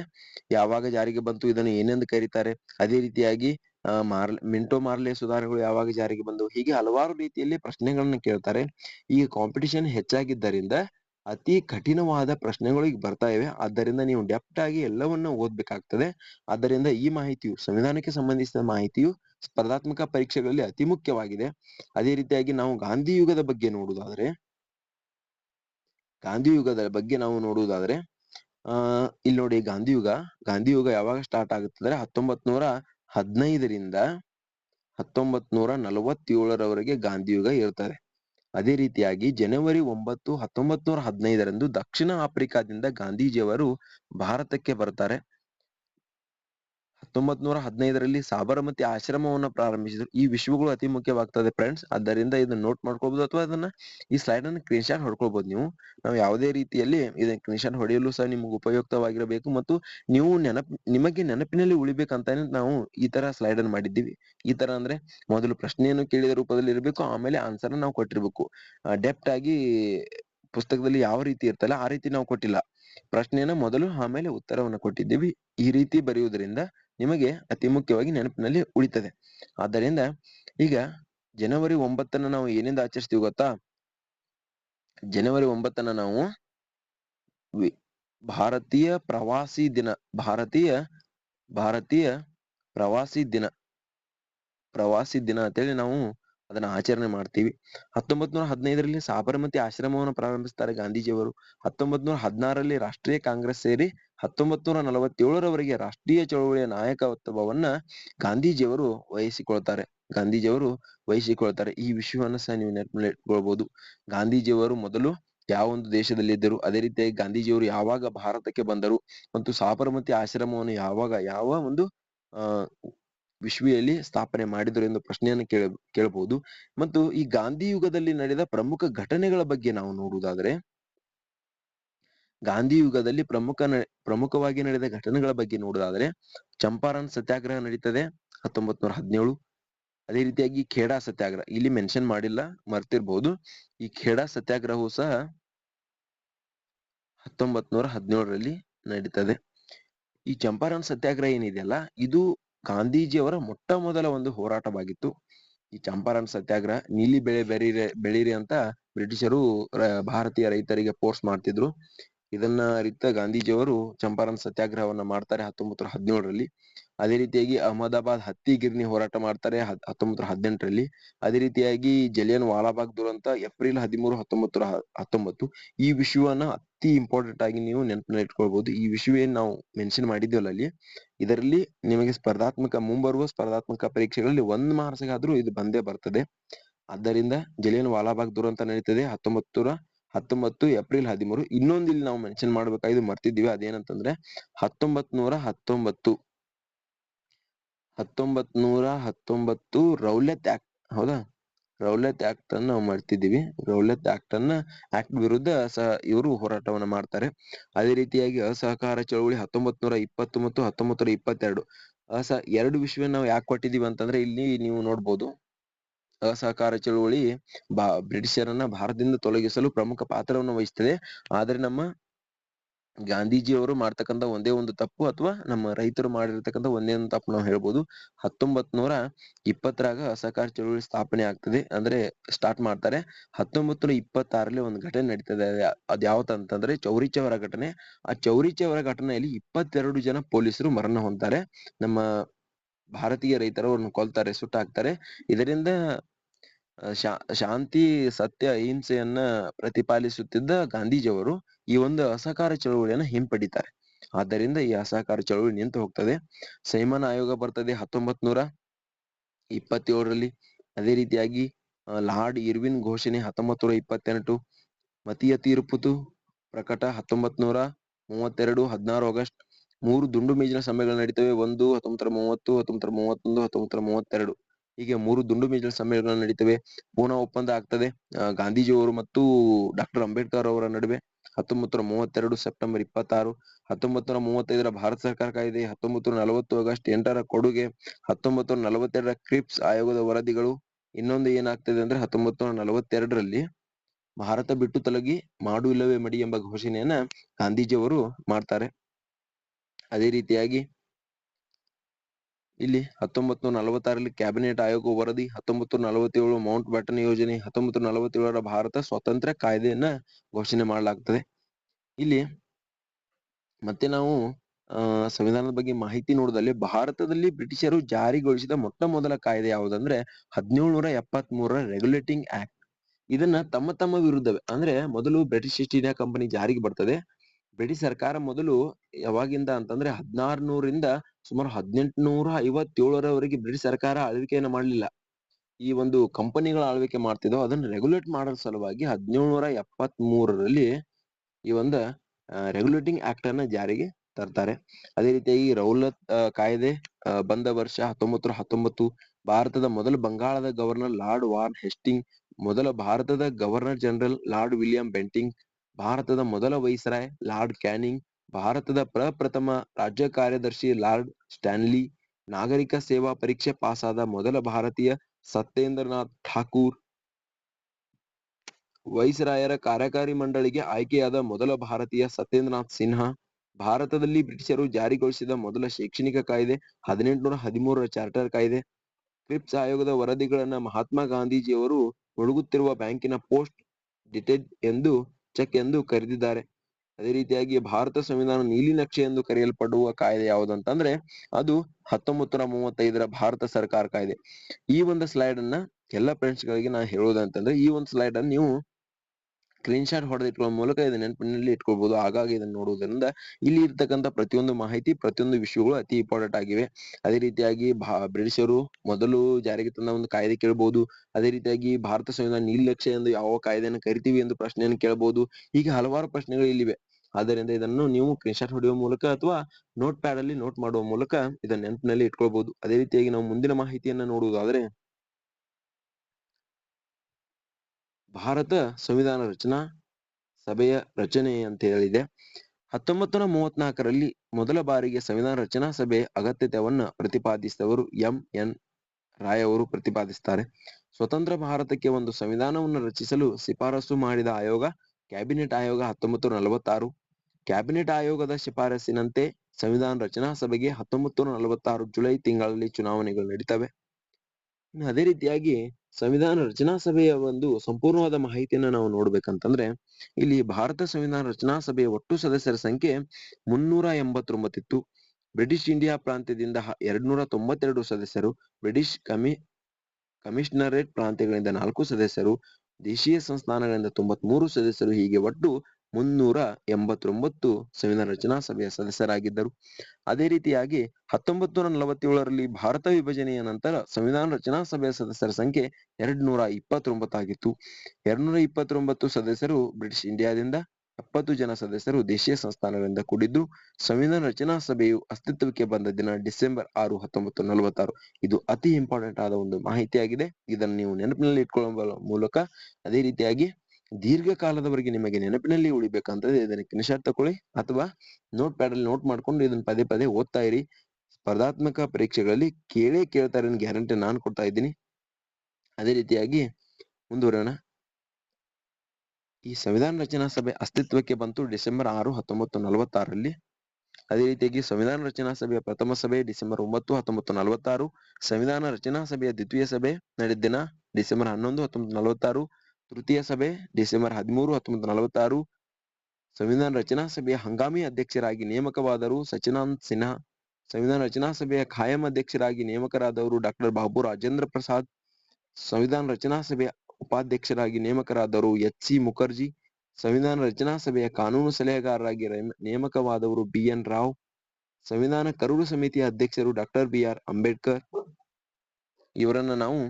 ಯಾವಾಗ ಜಾರಿಗೆ ಬಂತು? ಇದನ್ನು ಏನೆಂದು ಕರೀತಾರೆ? ಅದೇ ರೀತಿಯಾಗಿ, ಆ, ಮಾರ್ಲೆ, ಮಿಂಟೋ ಮಾರ್ಲೆ ಸುಧಾರಣೆಗಳು ಯಾವಾಗ ಜಾರಿಗೆ ಬಂದವು? ಹೀಗೆ ಹಲವಾರು ರೀತಿಯಲ್ಲಿ ಪ್ರಶ್ನೆಗಳನ್ನ ಕೇಳ್ತಾರೆ. ಈ ಕಾಂಪಿಟಿಷನ್ ಹೆಚ್ಚಾಗಿದ್ದರಿಂದ ಅತಿ ಕಠಿಣವಾದ ಪ್ರಶ್ನೆಗಳು ಈಗ ಬರ್ತಾ ಇವೆ. ಆದ್ದರಿಂದ ನೀವು ಡೆಪ್ಟ್ ಆಗಿ ಎಲ್ಲವನ್ನ ಓದ್ಬೇಕಾಗ್ತದೆ. ಆದ್ದರಿಂದ ಈ ಮಾಹಿತಿಯು ಸಂವಿಧಾನಕ್ಕೆ ಸಂಬಂಧಿಸಿದ ಮಾಹಿತಿಯು ಸ್ಪರ್ಧಾತ್ಮಕ ಪರೀಕ್ಷೆಗಳಲ್ಲಿ ಅತಿ ಮುಖ್ಯವಾಗಿದೆ. ಅದೇ ರೀತಿಯಾಗಿ ನಾವು ಗಾಂಧಿ ಯುಗದ ಬಗ್ಗೆ ನೋಡುವುದಾದ್ರೆ, ಗಾಂಧಿ ಯುಗದ ಬಗ್ಗೆ ನಾವು ನೋಡುವುದಾದ್ರೆ, ಆ, ಇಲ್ಲಿ ನೋಡಿ ಗಾಂಧಿ ಯುಗ. ಗಾಂಧಿ ಯುಗ ಯಾವಾಗ ಸ್ಟಾರ್ಟ್ ಆಗುತ್ತೆ ಅಂದ್ರೆ ಹತ್ತೊಂಬತ್ ನೂರ ಹದಿನೈದರಿಂದ ಹತ್ತೊಂಬತ್ ನೂರ ನಲವತ್ತೇಳರವರೆಗೆ ಗಾಂಧಿ ಯುಗ ಇರ್ತದೆ ಅದೇ ರೀತಿಯಾಗಿ ಜನವರಿ ಒಂಬತ್ತು ಹತ್ತೊಂಬತ್ ನೂರ ಹದಿನೈದರಂದು ದಕ್ಷಿಣ ಆಫ್ರಿಕಾದಿಂದ ಗಾಂಧೀಜಿಯವರು ಭಾರತಕ್ಕೆ ಬರ್ತಾರೆ. ಹತ್ತೊಂಬತ್ ನೂರ ಹದಿನೈದರಲ್ಲಿ ಸಾಬರಮತಿ ಆಶ್ರಮವನ್ನು ಪ್ರಾರಂಭಿಸಿದ್ರು. ಈ ವಿಶ್ವಗಳು ಅತಿ ಮುಖ್ಯವಾಗ್ತದೆ ಫ್ರೆಂಡ್ಸ್ ಆದ್ದರಿಂದ ಇದನ್ನ ನೋಟ್ ಮಾಡ್ಕೋಬಹುದು ಅಥವಾ ಅದನ್ನ ಈ ಸ್ಲೈಡ್ ಅನ್ನು ಸ್ಕ್ರೀನ್ಶಾಟ್ ಹೊಡ್ಕೊಳ್ಬಹುದು ನೀವು. ನಾವು ಯಾವುದೇ ರೀತಿಯಲ್ಲಿ ಇದನ್ನ ಸ್ಕ್ರೀನ್ಶಾಟ್ ಹೊಡೆಯಲು ಸಹ ನಿಮ್ಗೆ ಉಪಯುಕ್ತವಾಗಿರಬೇಕು ಮತ್ತು ನೀವು ನೆನಪ್, ನಿಮಗೆ ನೆನಪಿನಲ್ಲಿ ಉಳಿಬೇಕಂತಾನೆ ನಾವು ಈ ತರ ಸ್ಲೈಡ್ ಅನ್ನು ಮಾಡಿದ್ದೀವಿ. ಈ ತರ ಅಂದ್ರೆ ಮೊದಲು ಪ್ರಶ್ನೆಯನ್ನು ಕೇಳಿದ ರೂಪದಲ್ಲಿ ಇರಬೇಕು, ಆಮೇಲೆ ಆನ್ಸರ್ ನಾವು ಕೊಟ್ಟಿರ್ಬೇಕು. ಡೆಪ್ಟ್ ಆಗಿ ಪುಸ್ತಕದಲ್ಲಿ ಯಾವ ರೀತಿ ಇರ್ತಲ್ಲ ಆ ರೀತಿ ನಾವು ಕೊಟ್ಟಿಲ್ಲ. ಪ್ರಶ್ನೆಯನ್ನ ಮೊದಲು, ಆಮೇಲೆ ಉತ್ತರವನ್ನು ಕೊಟ್ಟಿದ್ದೀವಿ. ಈ ರೀತಿ ಬರೆಯುವುದರಿಂದ ನಿಮಗೆ ಅತಿ ಮುಖ್ಯವಾಗಿ ನೆನಪಿನಲ್ಲಿ ಉಳಿತದೆ. ಆದ್ದರಿಂದ ಈಗ ಜನವರಿ ಒಂಬತ್ತನ್ನ ನಾವು ಏನಿಂದ ಆಚರಿಸ್ತೀವಿ ಗೊತ್ತಾ? ಜನವರಿ ಒಂಬತ್ತನ್ನ ನಾವು ಭಾರತೀಯ ಪ್ರವಾಸಿ ದಿನ, ಭಾರತೀಯ ಭಾರತೀಯ ಪ್ರವಾಸಿ ದಿನ ಪ್ರವಾಸಿ ದಿನ ಅಂತೇಳಿ ನಾವು ಅದನ್ನ ಆಚರಣೆ ಮಾಡ್ತೀವಿ. ಹತ್ತೊಂಬತ್ ನೂರ ಹದಿನೈದರಲ್ಲಿ ಸಾಬರಮತಿ ಆಶ್ರಮವನ್ನು ಪ್ರಾರಂಭಿಸ್ತಾರೆ ಗಾಂಧೀಜಿಯವರು. ಹತ್ತೊಂಬತ್ ನೂರ ಹದಿನಾರರಲ್ಲಿ ರಾಷ್ಟ್ರೀಯ ಕಾಂಗ್ರೆಸ್ ಸೇರಿ ಹತ್ತೊಂಬತ್ ನೂರ ನಲವತ್ತೇಳರವರೆಗೆ ರಾಷ್ಟ್ರೀಯ ಚಳವಳಿಯ ನಾಯಕತ್ವವನ್ನ ಗಾಂಧೀಜಿಯವರು ವಹಿಸಿಕೊಳ್ತಾರೆ. ಗಾಂಧೀಜಿಯವರು ವಹಿಸಿಕೊಳ್ತಾರೆ. ಈ ವಿಷಯವನ್ನ ಸಹ ನೀವು ನೆನಪಿನಲ್ಲಿ ಇಟ್ಕೊಳ್ಬಹುದು ಗಾಂಧೀಜಿಯವರು ಮೊದಲು ಯಾವ ಒಂದು ದೇಶದಲ್ಲಿ ಇದ್ದರು ಅದೇ ರೀತಿಯಾಗಿ ಗಾಂಧೀಜಿಯವರು ಯಾವಾಗ ಭಾರತಕ್ಕೆ ಬಂದರು ಮತ್ತು ಸಾಬರಮತಿ ಆಶ್ರಮವನ್ನು ಯಾವಾಗ, ಯಾವ ಒಂದು, ಆ, ವಿಶ್ವಿಯಲ್ಲಿ ಸ್ಥಾಪನೆ ಮಾಡಿದರು ಎಂದು ಪ್ರಶ್ನೆಯನ್ನು ಕೇಳ ಕೇಳಬಹುದು ಮತ್ತು ಈ ಗಾಂಧಿ ಯುಗದಲ್ಲಿ ನಡೆದ ಪ್ರಮುಖ ಘಟನೆಗಳ ಬಗ್ಗೆ ನಾವು ನೋಡುವುದಾದರೆ ಗಾಂಧಿ ಯುಗದಲ್ಲಿ ಪ್ರಮುಖ ಪ್ರಮುಖವಾಗಿ ನಡೆದ ಘಟನೆಗಳ ಬಗ್ಗೆ ನೋಡೋದಾದ್ರೆ ಚಂಪಾರಣ್ ಸತ್ಯಾಗ್ರಹ ನಡೀತದೆ ಹತ್ತೊಂಬತ್ ನೂರ ಹದಿನೇಳು ಅದೇ ರೀತಿಯಾಗಿ ಖೇಡಾ ಸತ್ಯಾಗ್ರಹ, ಇಲ್ಲಿ ಮೆನ್ಷನ್ ಮಾಡಿಲ್ಲ ಮರ್ತಿರ್ಬಹುದು ಈ ಖೇಡಾ ಸತ್ಯಾಗ್ರಹವು ಸಹ ಹತ್ತೊಂಬತ್ ನೂರ ಹದಿನೇಳರಲ್ಲಿ ನಡೀತದೆ. ಈ ಚಂಪಾರಣ್ ಸತ್ಯಾಗ್ರಹ ಏನಿದೆಯಲ್ಲ, ಇದು ಗಾಂಧೀಜಿಯವರ ಮೊಟ್ಟ ಮೊದಲ ಒಂದು ಹೋರಾಟವಾಗಿತ್ತು. ಈ ಚಂಪಾರಣ್ ಸತ್ಯಾಗ್ರಹ, ನೀಲಿ ಬೆಳೆ ಬೆರೀರಿ, ಬೆಳೀರಿ ಅಂತ ಬ್ರಿಟಿಷರು ಭಾರತೀಯ ರೈತರಿಗೆ ಫೋರ್ಸ್ ಮಾಡ್ತಿದ್ರು. ಇದನ್ನ ಅರಿತ ಗಾಂಧೀಜಿಯವರು ಚಂಪಾರಣ್ ಸತ್ಯಾಗ್ರಹವನ್ನ ಮಾಡ್ತಾರೆ ಹತ್ತೊಂಬತ್ತು ಹದಿನೇಳರಲ್ಲಿ. ಅದೇ ರೀತಿಯಾಗಿ ಅಹಮದಾಬಾದ್ ಹತ್ತಿ ಗಿರಣಿ ಹೋರಾಟ ಮಾಡ್ತಾರೆ ಹತ್- ಹತ್ತೊಂಬತ್ತು ನೂರ ಹದಿನೆಂಟರಲ್ಲಿ. ಅದೇ ರೀತಿಯಾಗಿ ಜಲಿಯನ್ ವಾಲಾಬಾಗ್ ದುರಂತ ಏಪ್ರಿಲ್ ಹದಿಮೂರು ಹತ್ತೊಂಬತ್ತು ಹತ್ತೊಂಬತ್ತು. ಈ ವಿಷಯವನ್ನ ಅತಿ ಇಂಪಾರ್ಟೆಂಟ್ ಆಗಿ ನೀವು ನೆನಪಿನಲ್ಲಿ ಇಟ್ಕೊಳ್ಬಹುದು ಈ ವಿಷಯ ಏನ್ ನಾವು ಮೆನ್ಷನ್ ಮಾಡಿದ್ದೇವಲ್ಲ ಅಲ್ಲಿ, ಇದರಲ್ಲಿ ನಿಮಗೆ ಸ್ಪರ್ಧಾತ್ಮಕ, ಮುಂಬರುವ ಸ್ಪರ್ಧಾತ್ಮಕ ಪರೀಕ್ಷೆಗಳಲ್ಲಿ ಒಂದ್ ಮಾರ್ಕ್ಸ್ಗಾದ್ರೂ ಇದು ಬಂದೇ ಬರ್ತದೆ. ಆದ್ದರಿಂದ ಜಲಿಯನ್ ವಾಲಾಬಾಗ್ ದುರಂತ ನಡೀತದೆ ಹತ್ತೊಂಬತ್ತು ನೂರ ಹತ್ತೊಂಬತ್ತು, ಏಪ್ರಿಲ್ ಹದಿಮೂರು ಇನ್ನೊಂದು ಇಲ್ಲಿ ನಾವು ಮೆನ್ಷನ್ ಮಾಡ್ಬೇಕಾಗಿದ್ದು ಮರ್ತಿದ್ದೀವಿ. ಅದೇನಂತಂದ್ರೆ ಹತ್ತೊಂಬತ್ ನೂರ ಹತ್ತೊಂಬತ್ತು. ಹತ್ತೊಂಬತ್ ನೂರ ಹತ್ತೊಂಬತ್ತು ರೌಲತ್ ಆಕ್ಟ್, ಹೌದಾ? ರೌಲತ್ ಆಕ್ಟ್ ಅನ್ನ ನಾವು ಮಾಡ್ತಿದ್ದೀವಿ ರೌಲತ್ ಆಕ್ಟ್ ಅನ್ನ ಆಕ್ಟ್ ವಿರುದ್ಧ ಸಹ ಇವರು ಹೋರಾಟವನ್ನ ಮಾಡ್ತಾರೆ. ಅದೇ ರೀತಿಯಾಗಿ ಅಸಹಕಾರ ಚಳವಳಿ ಹತ್ತೊಂಬತ್ ನೂರ ಇಪ್ಪತ್ತು ಮತ್ತು ಹತ್ತೊಂಬತ್ ನೂರ ಇಪ್ಪತ್ತೆರಡು. ಅಸ, ಎರಡು ವಿಷಯ ನಾವು ಯಾಕೆ ಕೊಟ್ಟಿದೀವಿ ಅಂತಂದ್ರೆ, ಇಲ್ಲಿ ನೀವು ನೋಡ್ಬೋದು. ಅಸಹಕಾರ ಚಳುವಳಿ ಬಾ, ಬ್ರಿಟಿಷರನ್ನ ಭಾರತದಿಂದ ತೊಲಗಿಸಲು ಪ್ರಮುಖ ಪಾತ್ರವನ್ನು ವಹಿಸ್ತದೆ. ಆದ್ರೆ ನಮ್ಮ ಗಾಂಧೀಜಿಯವರು ಮಾಡ್ತಕ್ಕಂಥ ಒಂದೇ ಒಂದು ತಪ್ಪು ಅಥವಾ ನಮ್ಮ ರೈತರು ಮಾಡಿರ್ತಕ್ಕಂಥ ಒಂದೇ ಒಂದು ತಪ್ಪು ನಾವು ಹೇಳ್ಬೋದು. ಹತ್ತೊಂಬತ್ ನೂರ ಇಪ್ಪತ್ತರಾಗ ಅಸಹಕಾರ ಚಳುವಳಿ ಸ್ಥಾಪನೆ ಆಗ್ತದೆ ಅಂದ್ರೆ ಸ್ಟಾರ್ಟ್ ಮಾಡ್ತಾರೆ. ಹತ್ತೊಂಬತ್ ನೂರ ಇಪ್ಪತ್ತಾರಲ್ಲಿ ಒಂದು ಘಟನೆ ನಡೀತದೆ. ಅದ್- ಅದ್ ಯಾವತ್ ಅಂತಂದ್ರೆ ಚೌರಿ ಚೌರ ಘಟನೆ. ಆ ಚೌರಿ ಘಟನೆಯಲ್ಲಿ ಇಪ್ಪತ್ತೆರಡು ಜನ ಪೊಲೀಸರು ಮರಣ ಹೊಂದ್ತಾರೆ. ನಮ್ಮ ಭಾರತೀಯ ರೈತರು ಅವ್ರನ್ನ ಕೊಲ್ತಾರೆ, ಸುಟ್ಟಾಕ್ತಾರೆ. ಇದರಿಂದ ಶಾ, ಶಾಂತಿ, ಸತ್ಯ, ಅಹಿಂಸೆಯನ್ನ ಪ್ರತಿಪಾಲಿಸುತ್ತಿದ್ದ ಗಾಂಧೀಜಿಯವರು ಈ ಒಂದು ಅಸಹಕಾರ ಚಳವಳಿಯನ್ನ ಹಿಂಪಡಿತಾರೆ. ಆದ್ದರಿಂದ ಈ ಅಸಹಕಾರ ಚಳವಳಿ ನಿಂತು ಹೋಗ್ತದೆ. ಸೈಮನ್ ಆಯೋಗ ಬರ್ತದೆ ಹತ್ತೊಂಬತ್ ನೂರ ಇಪ್ಪತ್ತೇಳರಲ್ಲಿ. ಅದೇ ರೀತಿಯಾಗಿ ಲಾರ್ಡ್ ಇರ್ವಿನ್ ಘೋಷಣೆ ಹತ್ತೊಂಬತ್ ನೂರ ಇಪ್ಪತ್ತೆಂಟು. ಮತೀಯ ತೀರ್ಪುತು ಪ್ರಕಟ ಹತ್ತೊಂಬತ್ ನೂರ ಮೂವತ್ತೆರಡು, ಹದಿನಾರು ಆಗಸ್ಟ್. ಮೂರು ದುಂಡು ಮೇಜಿನ ಸಮ್ಮೇಳನ ನಡೀತವೆ. ಒಂದು ಹತ್ತೊಂಬತ್ತು ನೂರ ಮೂವತ್ತು ಹತ್ತೊಂಬತ್ತು ನೂರ ಮೂವತ್ತೊಂದು, ಹತ್ತೊಂಬತ್ತರ ಮೂವತ್ತೆರಡು. ಹೀಗೆ ಮೂರು ದುಂಡು ಮೇಜಿನ ಸಮ್ಮೇಳನ ನಡೀತವೆ. ಪೂನಾ ಒಪ್ಪಂದ ಆಗ್ತದೆ. ಗಾಂಧೀಜಿಯವರು ಮತ್ತು ಡಾಕ್ಟರ್ ಅಂಬೇಡ್ಕರ್ ಅವರ ನಡುವೆ ಹತ್ತೊಂಬತ್ತು ನೂರ ಮೂವತ್ತೆರಡು ಸೆಪ್ಟೆಂಬರ್ ಇಪ್ಪತ್ತಾರು ಹತ್ತೊಂಬತ್ತು ಮೂವತ್ತೈದರ ಭಾರತ ಸರ್ಕಾರ ಕಾಯ್ದೆ ಹತ್ತೊಂಬತ್ತು ನಲವತ್ತು ಆಗಸ್ಟ್ ಎಂಟರ ಕೊಡುಗೆ ಹತ್ತೊಂಬತ್ತು ನಲವತ್ತೆರಡರ ಕ್ರಿಪ್ಸ್ ಆಯೋಗದ ವರದಿಗಳು. ಇನ್ನೊಂದು ಏನಾಗ್ತದೆ ಅಂದ್ರೆ ಹತ್ತೊಂಬತ್ತು ನೂರ ನಲವತ್ತೆರಡರಲ್ಲಿ ಭಾರತ ಬಿಟ್ಟು ತೊಲಗಿ ಮಾಡು ಇಲ್ಲವೇ ಮಡಿ ಎಂಬ ಘೋಷಣೆಯನ್ನ ಗಾಂಧೀಜಿಯವರು ಮಾಡ್ತಾರೆ. ಅದೇ ರೀತಿಯಾಗಿ ಇಲ್ಲಿ ಹತ್ತೊಂಬತ್ತು ನೂರ ನಲವತ್ತಾರಲ್ಲಿ ಕ್ಯಾಬಿನೆಟ್ ಆಯೋಗ ವರದಿ ಹತ್ತೊಂಬತ್ತು ನಲವತ್ತೇಳು ಮೌಂಟ್ ಬ್ಯಾಟನ್ ಯೋಜನೆ ಹತ್ತೊಂಬತ್ತು ನಲವತ್ತೇಳರ ಭಾರತ ಸ್ವಾತಂತ್ರ್ಯ ಕಾಯ್ದೆಯನ್ನ ಘೋಷಣೆ ಮಾಡಲಾಗ್ತದೆ. ಇಲ್ಲಿ ಮತ್ತೆ ನಾವು ಸಂವಿಧಾನದ ಬಗ್ಗೆ ಮಾಹಿತಿ ನೋಡಿದಲ್ಲಿ ಭಾರತದಲ್ಲಿ ಬ್ರಿಟಿಷರು ಜಾರಿಗೊಳಿಸಿದ ಮೊಟ್ಟ ಮೊದಲ ಕಾಯ್ದೆ ಯಾವುದಂದ್ರೆ ಹದಿನೇಳು ನೂರ ಎಪ್ಪತ್ತ್ ಮೂರರ ರೆಗ್ಯುಲೇಟಿಂಗ್ ಆಕ್ಟ್. ಇದನ್ನ ತಮ್ಮ ತಮ್ಮ ವಿರುದ್ಧವೇ. ಅಂದ್ರೆ ಮೊದಲು ಬ್ರಿಟಿಷ್ ಈಸ್ಟ್ ಇಂಡಿಯಾ ಕಂಪನಿ ಜಾರಿಗೆ ಬರ್ತದೆ. ಬ್ರಿಟಿಷ್ ಸರ್ಕಾರ ಮೊದಲು ಯಾವಾಗಿಂದ ಅಂತಂದ್ರೆ ಹದಿನಾರುನೂರಿಂದ ಸುಮಾರು ಹದಿನೆಂಟುನೂರ ಐವತ್ತೇಳರವರೆಗೆ ಬ್ರಿಟಿಷ್ ಸರ್ಕಾರ ಆಳ್ವಿಕೆಯನ್ನ ಮಾಡಲಿಲ್ಲ. ಈ ಒಂದು ಕಂಪನಿಗಳ ಆಳ್ವಿಕೆ ಮಾಡ್ತಿದ್ದೋ ಅದನ್ನ ರೆಗ್ಯುಲೇಟ್ ಮಾಡೋ ಸಲುವಾಗಿ ಹದಿನೇಳುನೂರ ಎಪ್ಪತ್ತ್ ಮೂರರಲ್ಲಿ ಈ ಒಂದು ರೆಗ್ಯುಲೇಟಿಂಗ್ ಆಕ್ಟ್ ಅನ್ನ ಜಾರಿಗೆ ತರ್ತಾರೆ. ಅದೇ ರೀತಿಯಾಗಿ ರೌಲತ್ ಕಾಯ್ದೆ ಬಂದ ವರ್ಷ ಹತ್ತೊಂಬತ್ತು ಹತ್ತೊಂಬತ್ತು ಭಾರತದ ಮೊದಲ ಬಂಗಾಳದ ಗವರ್ನರ್ ಲಾರ್ಡ್ ವಾರ್ನ್ ಹೆಸ್ಟಿಂಗ್, ಮೊದಲ ಭಾರತದ governor general lord William Bentinck ಭಾರತದ ಮೊದಲ ವೈಸ್ರಾಯ್ ಲಾರ್ಡ್ ಕ್ಯಾನಿಂಗ್, ಭಾರತದ ಪ್ರಪ್ರಥಮ ರಾಜ್ಯ ಕಾರ್ಯದರ್ಶಿ ಲಾರ್ಡ್ ಸ್ಟ್ಯಾನ್ಲಿ, ನಾಗರಿಕ ಸೇವಾ ಪರೀಕ್ಷೆ ಪಾಸಾದ ಮೊದಲ ಭಾರತೀಯ ಸತ್ಯೇಂದ್ರನಾಥ್ ಠಾಕೂರ್. ವೈಸ್ರಾಯರ ಕಾರ್ಯಕಾರಿ ಮಂಡಳಿಗೆ ಆಯ್ಕೆಯಾದ ಮೊದಲ ಭಾರತೀಯ ಸತ್ಯೇಂದ್ರನಾಥ್ ಸಿನ್ಹಾ, ಭಾರತದಲ್ಲಿ ಬ್ರಿಟಿಷರು ಜಾರಿಗೊಳಿಸಿದ ಮೊದಲ ಶೈಕ್ಷಣಿಕ ಕಾಯ್ದೆ, ಹದಿನೆಂಟುನೂರ ಹದಿಮೂರರ ಚಾರ್ಟರ್ ಕಾಯ್ದೆ. ಕ್ರಿಪ್ಸ್ ಆಯೋಗದ ವರದಿಗಳನ್ನ ಮಹಾತ್ಮ ಗಾಂಧೀಜಿಯವರು ಮುಳುಗುತ್ತಿರುವ ಬ್ಯಾಂಕಿನ ಪೋಸ್ಟ್ ಡಿಟೆಡ್ ಎಂದು ಚೆಕ್ ಎಂದು ಕರೆದಿದ್ದಾರೆ. ಅದೇ ರೀತಿಯಾಗಿ ಭಾರತ ಸಂವಿಧಾನ ನೀಲಿ ನಕ್ಷೆ ಎಂದು ಕರೆಯಲ್ಪಡುವ ಕಾಯ್ದೆ ಯಾವುದಂತಂದ್ರೆ, ಅದು ಹತ್ತೊಂಬತ್ತು ನೂರ ಮೂವತ್ತೈದರ ಭಾರತ ಸರ್ಕಾರ ಕಾಯ್ದೆ. ಈ ಒಂದು ಸ್ಲೈಡ್ ಅನ್ನ ಎಲ್ಲ ಫ್ರೆಂಡ್ಸ್ ಗಳಿಗೆ ನಾನು ಹೇಳೋದಂತಂದ್ರೆ ಈ ಒಂದು ಸ್ಲೈಡ್ ಅನ್ನು ನೀವು ಸ್ಕ್ರೀನ್ ಶಾಟ್ ಹೊಡೆದಿಟ್ಕೊಳ್ಳೋ ಮೂಲಕ ಇದನ್ನ ನೆನಪಿನಲ್ಲಿ ಇಟ್ಕೊಳ್ಬಹುದು ಹಾಗಾಗಿ ಇದನ್ನ ನೋಡುವುದರಿಂದ ಇಲ್ಲಿ ಇರ್ತಕ್ಕಂತ ಪ್ರತಿಯೊಂದು ಮಾಹಿತಿ, ಪ್ರತಿಯೊಂದು ವಿಷಯಗಳು ಅತಿ ಇಂಪಾರ್ಟೆಂಟ್ ಆಗಿವೆ. ಅದೇ ರೀತಿಯಾಗಿ ಬ್ರಿಟಿಷರು ಮೊದಲು ಜಾರಿಗೆ ತಂದ ಒಂದು ಕಾಯ್ದೆ ಕೇಳಬಹುದು ಅದೇ ರೀತಿಯಾಗಿ ಭಾರತ ಸಂವಿಧಾನ ನೀಲಕ್ಷ್ಯ ಎಂದು ಯಾವ ಕಾಯ್ದೆಯನ್ನು ಕರಿತೀವಿ ಎಂದು ಪ್ರಶ್ನೆಯನ್ನು ಕೇಳಬಹುದು ಹೀಗೆ ಹಲವಾರು ಪ್ರಶ್ನೆಗಳು ಇಲ್ಲಿವೆ. ಆದ್ದರಿಂದ ಇದನ್ನು ನೀವು ಸ್ಕ್ರೀನ್ಶಾಟ್ ಹೊಡೆಯುವ ಮೂಲಕ ಅಥವಾ ನೋಟ್ ಪ್ಯಾಡ್ ಅಲ್ಲಿ ನೋಟ್ ಮಾಡುವ ಮೂಲಕ ಇದನ್ನ ನೆನಪಿನಲ್ಲಿ ಇಟ್ಕೊಳ್ಬಹುದು ಅದೇ ರೀತಿಯಾಗಿ ನಾವು ಮುಂದಿನ ಮಾಹಿತಿಯನ್ನ ನೋಡುವುದಾದ್ರೆ ಭಾರತ ಸಂವಿಧಾನ ರಚನಾ ಸಭೆಯ ರಚನೆ ಅಂತ ಹೇಳಿದೆ. ಹತ್ತೊಂಬತ್ತು ನೂರ ಮೂವತ್ನಾಲ್ಕರಲ್ಲಿ ಮೊದಲ ಬಾರಿಗೆ ಸಂವಿಧಾನ ರಚನಾ ಸಭೆ ಅಗತ್ಯತೆಯನ್ನ ಪ್ರತಿಪಾದಿಸಿದವರು ಎಂ. ಎನ್. ರಾಯ್ ಅವರು ಪ್ರತಿಪಾದಿಸುತ್ತಾರೆ ಸ್ವತಂತ್ರ ಭಾರತಕ್ಕೆ ಒಂದು ಸಂವಿಧಾನವನ್ನು ರಚಿಸಲು ಶಿಫಾರಸು ಮಾಡಿದ ಆಯೋಗ ಕ್ಯಾಬಿನೆಟ್ ಆಯೋಗ ಹತ್ತೊಂಬತ್ತು ನಲವತ್ತಾರು. ಕ್ಯಾಬಿನೆಟ್ ಆಯೋಗದ ಶಿಫಾರಸಿನಂತೆ ಸಂವಿಧಾನ ರಚನಾ ಸಭೆಗೆ ಹತ್ತೊಂಬತ್ತು ನೂರ ನಲವತ್ತಾರು ಜುಲೈ ತಿಂಗಳಲ್ಲಿ ಚುನಾವಣೆಗಳು ನಡೀತವೆ. ಅದೇ ರೀತಿಯಾಗಿ ಸಂವಿಧಾನ ರಚನಾ ಸಭೆಯ ಒಂದು ಸಂಪೂರ್ಣವಾದ ಮಾಹಿತಿಯನ್ನ ನಾವು ನೋಡ್ಬೇಕಂತಂದ್ರೆ, ಇಲ್ಲಿ ಭಾರತ ಸಂವಿಧಾನ ರಚನಾ ಸಭೆಯ ಒಟ್ಟು ಸದಸ್ಯರ ಸಂಖ್ಯೆ ಮುನ್ನೂರ ಎಂಬತ್ತೊಂಬತ್ತಿತ್ತು. ಬ್ರಿಟಿಷ್ ಇಂಡಿಯಾ ಪ್ರಾಂತ್ಯದಿಂದ ಎರಡ್ನೂರ ತೊಂಬತ್ತೆರಡು ಸದಸ್ಯರು, ಬ್ರಿಟಿಷ್ ಕಮಿ, ಕಮಿಷನರೇಟ್ ಪ್ರಾಂತ್ಯಗಳಿಂದ ನಾಲ್ಕು ಸದಸ್ಯರು, ದೇಶೀಯ ಸಂಸ್ಥಾನಗಳಿಂದ ತೊಂಬತ್ಮೂರು ಸದಸ್ಯರು ಹೀಗೆ ಒಟ್ಟು ಮುನ್ನೂರ ಎಂಬತ್ತೊಂಬತ್ತು ಸಂವಿಧಾನ ರಚನಾ ಸಭೆಯ ಸದಸ್ಯರಾಗಿದ್ದರು. ಅದೇ ರೀತಿಯಾಗಿ ಹತ್ತೊಂಬತ್ತು ನೂರ ನಲವತ್ತೇಳರಲ್ಲಿ ಭಾರತ ವಿಭಜನೆಯ ನಂತರ ಸಂವಿಧಾನ ರಚನಾ ಸಭೆಯ ಸದಸ್ಯರ ಸಂಖ್ಯೆ ಎರಡ್ ನೂರ ಇಪ್ಪತ್ತೊಂಬತ್ತಾಗಿತ್ತು ಎರಡ್ನೂರ ಇಪ್ಪತ್ತೊಂಬತ್ತು ಸದಸ್ಯರು ಬ್ರಿಟಿಷ್ ಇಂಡಿಯಾದಿಂದ, ಎಪ್ಪತ್ತು ಜನ ಸದಸ್ಯರು ದೇಶೀಯ ಸಂಸ್ಥಾನಗಳಿಂದ ಕೂಡಿದ್ದು, ಸಂವಿಧಾನ ರಚನಾ ಸಭೆಯು ಅಸ್ತಿತ್ವಕ್ಕೆ ಬಂದ ದಿನ ಡಿಸೆಂಬರ್ ಆರು ಹತ್ತೊಂಬತ್ತು ನಲವತ್ತಾರು. ಇದು ಅತಿ ಇಂಪಾರ್ಟೆಂಟ್ ಆದ ಒಂದು ಮಾಹಿತಿಯಾಗಿದೆ. ಇದನ್ನು ನೀವು ನೆನಪಿನಲ್ಲಿ ಇಟ್ಕೊಳ್ಳುವ ಮೂಲಕ ಅದೇ ರೀತಿಯಾಗಿ ದೀರ್ಘಕಾಲದವರೆಗೆ ನಿಮಗೆ ನೆನಪಿನಲ್ಲಿ ಉಳಿಬೇಕಂತಂದ್ರೆ ಇದನ್ನ ಸ್ಕ್ರೀನ್ಶಾಟ್ ತಕೊಳ್ಳಿ ಅಥವಾ ನೋಟ್ ಪ್ಯಾಡ್ ಅಲ್ಲಿ ನೋಟ್ ಮಾಡ್ಕೊಂಡು ಇದನ್ನ ಪದೇ ಪದೇ ಓದ್ತಾ ಇರಿ. ಸ್ಪರ್ಧಾತ್ಮಕ ಪರೀಕ್ಷೆಗಳಲ್ಲಿ ಕೇಳೇ ಕೇಳ್ತಾರೆ ಗ್ಯಾರಂಟಿ ನಾನು ಕೊಡ್ತಾ ಇದ್ದೀನಿ. ಅದೇ ರೀತಿಯಾಗಿ ಮುಂದುವರೋಣ ಈ ಸಂವಿಧಾನ ರಚನಾ ಸಭೆ ಅಸ್ತಿತ್ವಕ್ಕೆ ಬಂತು ಡಿಸೆಂಬರ್ ಆರು, ಹತ್ತೊಂಬತ್ತು ನಲವತ್ತಾರಲ್ಲಿ. ಅದೇ ರೀತಿಯಾಗಿ ಸಂವಿಧಾನ ರಚನಾ ಸಭೆಯ ಪ್ರಥಮ ಸಭೆ ಡಿಸೆಂಬರ್ ಒಂಬತ್ತು, ಹತ್ತೊಂಬತ್ತು ನಲವತ್ತಾರು. ಸಂವಿಧಾನ ರಚನಾ ಸಭೆಯ ದ್ವಿತೀಯ ಸಭೆ ನಡೆದ ದಿನ ಡಿಸೆಂಬರ್ ಹನ್ನೊಂದು, ಹತ್ತೊಂಬತ್ತು ನಲವತ್ತಾರು. ತೃತೀಯ ಸಭೆ, ಡಿಸೆಂಬರ್ ಹದಿಮೂರು ಹತ್ತೊಂಬತ್ತು ನಲವತ್ತಾರು, ಸಂವಿಧಾನ ರಚನಾ ಸಭೆಯ ಹಂಗಾಮಿ ಅಧ್ಯಕ್ಷರಾಗಿ ನೇಮಕವಾದರು ಸಚಿನಾನಂದ್ ಸಿನ್ಹಾ, ಸಂವಿಧಾನ ರಚನಾ ಸಭೆಯ ಖಾಯಂ ಅಧ್ಯಕ್ಷರಾಗಿ ನೇಮಕರಾದವರು ಡಾಕ್ಟರ್ ಬಾಬು ರಾಜೇಂದ್ರ ಪ್ರಸಾದ್, ಸಂವಿಧಾನ ರಚನಾ ಸಭೆಯ ಉಪಾಧ್ಯಕ್ಷರಾಗಿ ನೇಮಕರಾದವರು ಎಚ್ ಸಿ ಮುಖರ್ಜಿ, ಸಂವಿಧಾನ ರಚನಾ ಸಭೆಯ ಕಾನೂನು ಸಲಹೆಗಾರರಾಗಿ ನೇಮಕವಾದವರು ಬಿ ಎನ್ ರಾವ್, ಸಂವಿಧಾನ ಕರಡು ಸಮಿತಿಯ ಅಧ್ಯಕ್ಷರು ಡಾಕ್ಟರ್ ಬಿ ಆರ್ ಅಂಬೇಡ್ಕರ್. ಇವರನ್ನ ನಾವು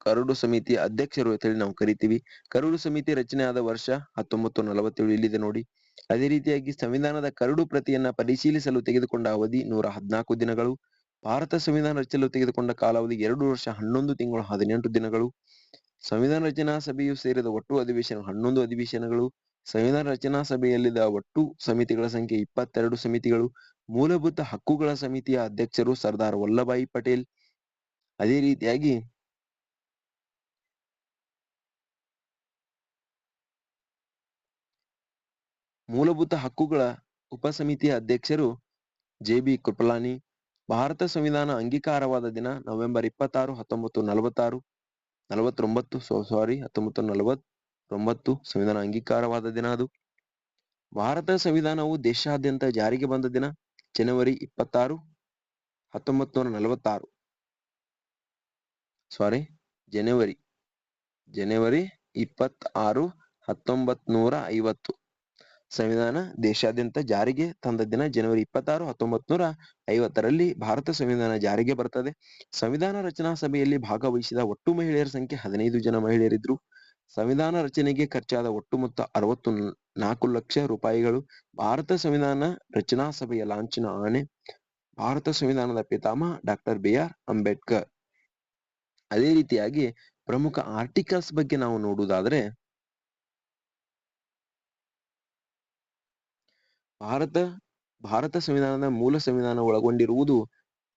ಕರಡು ಸಮಿತಿ ಅಧ್ಯಕ್ಷರು ಅಂತ ಹೇಳಿ ನಾವು ಕರಿತೀವಿ. ಕರಡು ಸಮಿತಿ ರಚನೆಯಾದ ವರ್ಷ ಹತ್ತೊಂಬತ್ತು ನಲವತ್ತೇಳು ಇಲ್ಲಿದೆ ನೋಡಿ. ಅದೇ ರೀತಿಯಾಗಿ ಸಂವಿಧಾನದ ಕರಡು ಪ್ರತಿಯನ್ನ ಪರಿಶೀಲಿಸಲು ತೆಗೆದುಕೊಂಡ ಅವಧಿ ನೂರ ಹದಿನಾಲ್ಕು ದಿನಗಳು. ಭಾರತ ಸಂವಿಧಾನ ರಚಿಸಲು ತೆಗೆದುಕೊಂಡ ಕಾಲಾವಧಿ ಎರಡು ವರ್ಷ ಹನ್ನೊಂದು ತಿಂಗಳು ಹದಿನೆಂಟು ದಿನಗಳು. ಸಂವಿಧಾನ ರಚನಾ ಸಭೆಯು ಸೇರಿದ ಒಟ್ಟು ಅಧಿವೇಶನ ಹನ್ನೊಂದು ಅಧಿವೇಶನಗಳು. ಸಂವಿಧಾನ ರಚನಾ ಸಭೆಯಲ್ಲಿದ್ದ ಒಟ್ಟು ಸಮಿತಿಗಳ ಸಂಖ್ಯೆ ಇಪ್ಪತ್ತೆರಡು ಸಮಿತಿಗಳು. ಮೂಲಭೂತ ಹಕ್ಕುಗಳ ಸಮಿತಿಯ ಅಧ್ಯಕ್ಷರು ಸರ್ದಾರ್ ವಲ್ಲಭಾಯಿ ಪಟೇಲ್. ಅದೇ ರೀತಿಯಾಗಿ ಮೂಲಭೂತ ಹಕ್ಕುಗಳ ಉಪಸಮಿತಿಯ ಅಧ್ಯಕ್ಷರು ಜೆಬಿ ಕೃಪಲಾನಿ, ಭಾರತ ಸಂವಿಧಾನ ಅಂಗೀಕಾರವಾದ ದಿನ ನವೆಂಬರ್ ಇಪ್ಪತ್ತಾರು, ಹತ್ತೊಂಬತ್ತು ನಲವತ್ತಾರು, ನಲವತ್ತೊಂಬತ್ತು ಸಾರಿ, ಹತ್ತೊಂಬತ್ತು ನಲವತ್ತೊಂಬತ್ತು ಸಂವಿಧಾನ ಅಂಗೀಕಾರವಾದ ದಿನ ಅದು. ಭಾರತ ಸಂವಿಧಾನವು ದೇಶಾದ್ಯಂತ ಜಾರಿಗೆ ಬಂದ ದಿನ, ಜನವರಿ ಇಪ್ಪತ್ತಾರು, ಹತ್ತೊಂಬತ್ತು ನೂರ ನಲವತ್ತಾರು. ಸಾರಿ, ಜನವರಿ ಜನವರಿ ಇಪ್ಪತ್ತಾರು ಹತ್ತೊಂಬತ್ ನೂರ ಐವತ್ತು. ಸಂವಿಧಾನ ದೇಶಾದ್ಯಂತ ಜಾರಿಗೆ ತಂದ ದಿನ ಜನವರಿ ಇಪ್ಪತ್ತಾರು ಹತ್ತೊಂಬತ್ ನೂರ ಐವತ್ತರಲ್ಲಿ ಭಾರತ ಸಂವಿಧಾನ ಜಾರಿಗೆ ಬರ್ತದೆ. ಸಂವಿಧಾನ ರಚನಾ ಸಭೆಯಲ್ಲಿ ಭಾಗವಹಿಸಿದ ಒಟ್ಟು ಮಹಿಳೆಯರ ಸಂಖ್ಯೆ ಹದಿನೈದು ಜನ ಮಹಿಳೆಯರಿದ್ರು. ಸಂವಿಧಾನ ರಚನೆಗೆ ಖರ್ಚಾದ ಒಟ್ಟು ಮೊತ್ತ ಅರವತ್ತು ನಾಲ್ಕು ಲಕ್ಷ ರೂಪಾಯಿಗಳು. ಭಾರತ ಸಂವಿಧಾನ ರಚನಾ ಸಭೆಯ ಲಾಂಛನ ಆಣೆ. ಭಾರತ ಸಂವಿಧಾನದ ಪಿತಾಮಹ ಡಾಕ್ಟರ್ ಬಿ ಆರ್ ಅಂಬೇಡ್ಕರ್. ಅದೇ ರೀತಿಯಾಗಿ ಪ್ರಮುಖ ಆರ್ಟಿಕಲ್ಸ್ ಬಗ್ಗೆ ನಾವು ನೋಡುವುದಾದ್ರೆ ಭಾರತ ಭಾರತ ಸಂವಿಧಾನದ ಮೂಲ ಸಂವಿಧಾನ ಒಳಗೊಂಡಿರುವುದು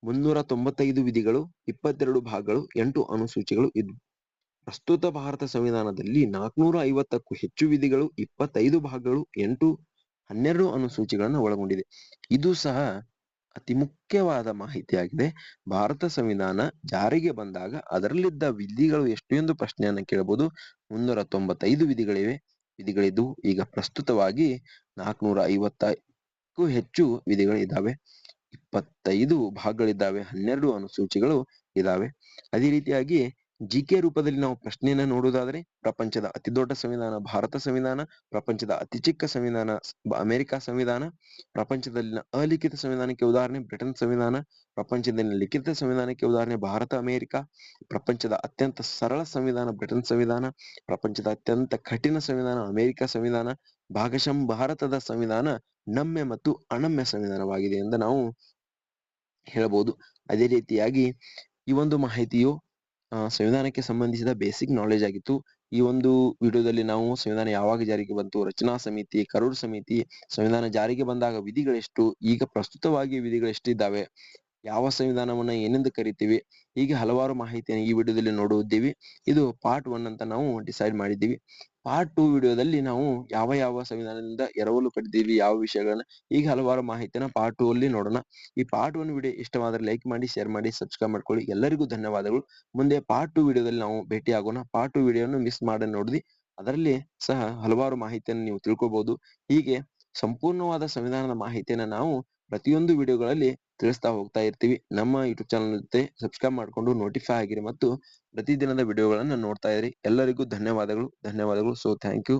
ಮುನ್ನೂರ ತೊಂಬತ್ತೈದು ವಿಧಿಗಳು, ಇಪ್ಪತ್ತೆರಡು ಭಾಗಗಳು, ಎಂಟು ಅನುಸೂಚಿಗಳು ಇದ್ವು. ಪ್ರಸ್ತುತ ಭಾರತ ಸಂವಿಧಾನದಲ್ಲಿ ನಾಲ್ಕುನೂರ ಐವತ್ತಕ್ಕೂ ಹೆಚ್ಚು ವಿಧಿಗಳು, ಇಪ್ಪತ್ತೈದು ಭಾಗಗಳು, ಎಂಟು, ಹನ್ನೆರಡು ಅನುಸೂಚಿಗಳನ್ನು ಒಳಗೊಂಡಿದೆ. ಇದು ಸಹ ಅತಿ ಮುಖ್ಯವಾದ ಮಾಹಿತಿಯಾಗಿದೆ. ಭಾರತ ಸಂವಿಧಾನ ಜಾರಿಗೆ ಬಂದಾಗ ಅದರಲ್ಲಿದ್ದ ವಿಧಿಗಳು ಎಷ್ಟು ಎಂದು ಪ್ರಶ್ನೆಯನ್ನ ಕೇಳಬಹುದು. ಮುನ್ನೂರ ತೊಂಬತ್ತೈದು ವಿಧಿಗಳಿವೆ. ವಿಧಿಗಳಿದ್ದು ಈಗ ಪ್ರಸ್ತುತವಾಗಿ ನಾಲ್ಕುನೂರ ಐವತ್ತಕ್ಕೂ ಹೆಚ್ಚು ವಿಧಿಗಳಿದ್ದಾವೆ. ಇಪ್ಪತ್ತೈದು ಭಾಗಗಳಿದ್ದಾವೆ. ಹನ್ನೆರಡು ಅನುಸೂಚಿಗಳು ಇದಾವೆ ಅದೇ ರೀತಿಯಾಗಿ ಜಿ ಕೆ ರೂಪದಲ್ಲಿ ನಾವು ಪ್ರಶ್ನೆಯನ್ನ ನೋಡುವುದಾದ್ರೆ, ಪ್ರಪಂಚದ ಅತಿ ದೊಡ್ಡ ಸಂವಿಧಾನ, ಭಾರತ ಸಂವಿಧಾನ, ಪ್ರಪಂಚದ ಅತಿ ಚಿಕ್ಕ ಸಂವಿಧಾನ ಅಮೆರಿಕ ಸಂವಿಧಾನ, ಪ್ರಪಂಚದಲ್ಲಿನ ಅಲಿಖಿತ ಸಂವಿಧಾನಕ್ಕೆ ಉದಾಹರಣೆ ಬ್ರಿಟನ್ ಸಂವಿಧಾನ, ಪ್ರಪಂಚದಲ್ಲಿನ ಲಿಖಿತ ಸಂವಿಧಾನಕ್ಕೆ ಉದಾಹರಣೆ ಭಾರತ, ಅಮೆರಿಕ, ಪ್ರಪಂಚದ ಅತ್ಯಂತ ಸರಳ ಸಂವಿಧಾನ ಬ್ರಿಟನ್ ಸಂವಿಧಾನ, ಪ್ರಪಂಚದ ಅತ್ಯಂತ ಕಠಿಣ ಸಂವಿಧಾನ, ಅಮೆರಿಕ ಸಂವಿಧಾನ, ಭಾಗಶಃ ಭಾರತದ ಸಂವಿಧಾನ, ನಮ್ಯ ಮತ್ತು ಅನಮ್ಯ ಸಂವಿಧಾನವಾಗಿದೆ ಎಂದು ನಾವು ಹೇಳಬಹುದು ಅದೇ ರೀತಿಯಾಗಿ ಈ ಒಂದು ಮಾಹಿತಿಯು ಸಂವಿಧಾನಕ್ಕೆ ಸಂಬಂಧಿಸಿದ ಬೇಸಿಕ್ ನಾಲೆಜ್ ಆಗಿತ್ತು. ಈ ಒಂದು ವಿಡಿಯೋದಲ್ಲಿ ನಾವು ಸಂವಿಧಾನ ಯಾವಾಗ ಜಾರಿಗೆ ಬಂತು, ರಚನಾ ಸಮಿತಿ ಕರಡು ಸಮಿತಿ, ಸಂವಿಧಾನ ಜಾರಿಗೆ ಬಂದಾಗ ವಿಧಿಗಳೆಷ್ಟು, ಈಗ ಪ್ರಸ್ತುತವಾಗಿ ವಿಧಿಗಳು ಎಷ್ಟಿದ್ದಾವೆ ಯಾವ ಸಂವಿಧಾನವನ್ನ ಏನೆಂದು ಕರಿತೀವಿ, ಹೀಗೆ ಹಲವಾರು ಮಾಹಿತಿಯನ್ನು ಈ ವಿಡಿಯೋದಲ್ಲಿ ನೋಡುತ್ತೀವಿ ಇದು ಪಾರ್ಟ್ ಒನ್ ಅಂತ ನಾವು ಡಿಸೈಡ್ ಮಾಡಿದ್ದೀವಿ. ಪಾರ್ಟ್ ಟೂ ವಿಡಿಯೋದಲ್ಲಿ ನಾವು ಯಾವ ಯಾವ ಸಂವಿಧಾನದಿಂದ ಎರವಲು ಪಡೆದಿವಿ ಯಾವ ವಿಷಯಗಳನ್ನ ಈಗ ಹಲವಾರು ಮಾಹಿತಿಯನ್ನ ಪಾರ್ಟ್ ಟೂ ಅಲ್ಲಿ ನೋಡೋಣ. ಈ ಪಾರ್ಟ್ ಒನ್ ವಿಡಿಯೋ ಇಷ್ಟವಾದ್ರೆ ಲೈಕ್ ಮಾಡಿ ಶೇರ್ ಮಾಡಿ ಸಬ್ಸ್ಕ್ರೈಬ್ ಮಾಡ್ಕೊಳ್ಳಿ. ಎಲ್ಲರಿಗೂ ಧನ್ಯವಾದಗಳು. ಮುಂದೆ ಪಾರ್ಟ್ ಟು ವಿಡಿಯೋದಲ್ಲಿ ನಾವು ಭೇಟಿ ಆಗೋಣ ಪಾರ್ಟ್ ಟು ವಿಡಿಯೋನು ಮಿಸ್ ಮಾಡಿ ನೋಡಿದ್ವಿ ಅದರಲ್ಲಿ ಸಹ ಹಲವಾರು ಮಾಹಿತಿಯನ್ನು ನೀವು ತಿಳ್ಕೊಬಹುದು ಹೀಗೆ ಸಂಪೂರ್ಣವಾದ ಸಂವಿಧಾನದ ಮಾಹಿತಿಯನ್ನ ನಾವು ಪ್ರತಿಯೊಂದು ವಿಡಿಯೋಗಳಲ್ಲಿ ತಿಳಿಸ್ತಾ ಹೋಗ್ತಾ ಇರ್ತೀವಿ. ನಮ್ಮ ಯೂಟ್ಯೂಬ್ ಚಾನಲ್ ಜೊತೆ ಸಬ್ಸ್ಕ್ರೈಬ್ ಮಾಡ್ಕೊಂಡು ನೋಟಿಫೈ ಆಗಿರಿ ಮತ್ತು ಪ್ರತಿದಿನದ ವಿಡಿಯೋಗಳನ್ನು ನೋಡ್ತಾ ಇರಿ. ಎಲ್ಲರಿಗೂ ಧನ್ಯವಾದಗಳು. ಧನ್ಯವಾದಗಳು. So thank you